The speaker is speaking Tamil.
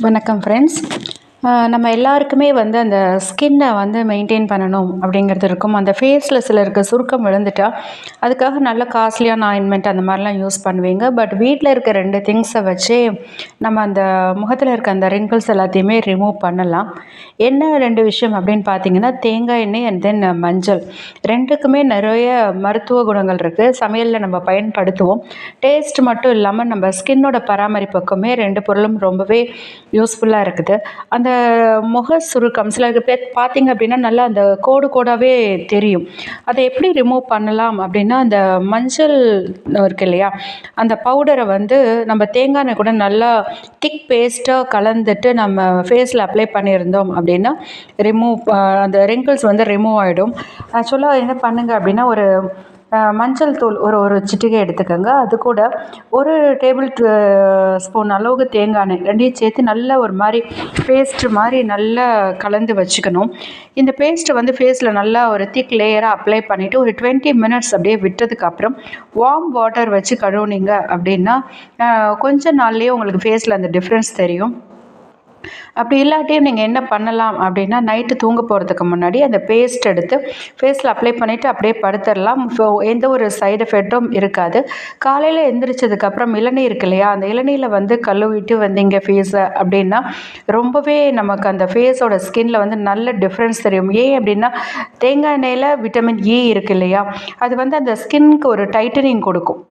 வணக்கம் ஃப்ரெண்ட்ஸ் நம்ம எல்லாருக்குமே வந்து அந்த ஸ்கின்னை வந்து மெயின்டைன் பண்ணணும் அப்படிங்கிறது இருக்கும். அந்த ஃபேஸில் சிலருக்கு சுருக்கம் விழுந்துட்டா அதுக்காக நல்ல காஸ்ட்லியான ஆயின்மெண்ட் அந்த மாதிரிலாம் யூஸ் பண்ணுவீங்க. பட் வீட்டில் இருக்க ரெண்டு திங்ஸை வச்சே நம்ம அந்த முகத்தில் இருக்க அந்த ரிங்கிள்ஸ் எல்லாத்தையுமே ரிமூவ் பண்ணலாம். என்ன ரெண்டு விஷயம் அப்படின்னு பார்த்தீங்கன்னா தேங்காய் எண்ணெய் அண்ட் தென் மஞ்சள். ரெண்டுக்குமே நிறைய மருத்துவ குணங்கள் இருக்குது சமையலில் நம்ம பயன்படுத்துவோம். டேஸ்ட் மட்டும் இல்லாமல் நம்ம ஸ்கின்னோட பராமரிப்புக்குமே ரெண்டு பொருளும் ரொம்பவே யூஸ்ஃபுல்லாக இருக்குது. அந்த முக சுருக்கம் சில பேர் பார்த்தீங்க அப்படின்னா நல்லா அந்த கோடு கோடாகவே தெரியும். அதை எப்படி ரிமூவ் பண்ணலாம் அப்படின்னா அந்த மஞ்சள் இருக்கு இல்லையா அந்த பவுடரை வந்து நம்ம தேங்காய் எண்ணெய் கூட நல்லா திக் பேஸ்ட்டாக கலந்துட்டு நம்ம ஃபேஸில் அப்ளை பண்ணியிருந்தோம் அப்படின்னா ரிமூவ் அந்த ரிங்கிள்ஸ் வந்து ரிமூவ் ஆகிடும் ஆக்சுவலாக என்ன பண்ணுங்கள் அப்படின்னா ஒரு மஞ்சள் தூள் ஒரு ஒரு சிட்டிகை எடுத்துக்கோங்க. அது கூட ஒரு டேபிள் ஸ்பூன் அளவுக்கு தேங்காய் எண்ணெய் ரெண்டையும் சேர்த்து நல்லா ஒரு மாதிரி பேஸ்ட் மாதிரி நல்லா கலந்து வச்சுக்கணும். இந்த பேஸ்ட்டை வந்து ஃபேஸில் நல்லா ஒரு திக் லேயராக அப்ளை பண்ணிவிட்டு ஒரு டுவெண்ட்டி மினிட்ஸ் அப்படியே விட்டதுக்கு அப்புறம் வார்ம் வாட்டர் வச்சு கழுவுனீங்க அப்படின்னா கொஞ்ச நாள்லேயே உங்களுக்கு ஃபேஸில் அந்த டிஃப்ரென்ஸ் தெரியும். அப்படி இல்லாட்டியும் நீங்கள் என்ன பண்ணலாம் அப்படின்னா நைட்டு தூங்க போகிறதுக்கு முன்னாடி அந்த பேஸ்ட் எடுத்து ஃபேஸில் அப்ளை பண்ணிவிட்டு அப்படியே படுத்துடலாம் ஸோ எந்த ஒரு சைடு எஃபெக்ட்டும் இருக்காது. காலையில் எந்திரிச்சதுக்கப்புறம் இளநீர் இருக்கு இல்லையா? அந்த இளநீரில் வந்து கழுவிட்டு வந்தீங்க ஃபேஸை அப்படின்னா ரொம்பவே நமக்கு அந்த ஃபேஸோட ஸ்கின்ல வந்து நல்ல டிஃப்ரென்ஸ் தெரியும். ஏன் அப்படின்னா தேங்காய் எண்ணெயில் விட்டமின் இ e இருக்கு இல்லையா? அது வந்து அந்த ஸ்கின்க்கு ஒரு டைட்டனிங் கொடுக்கும்.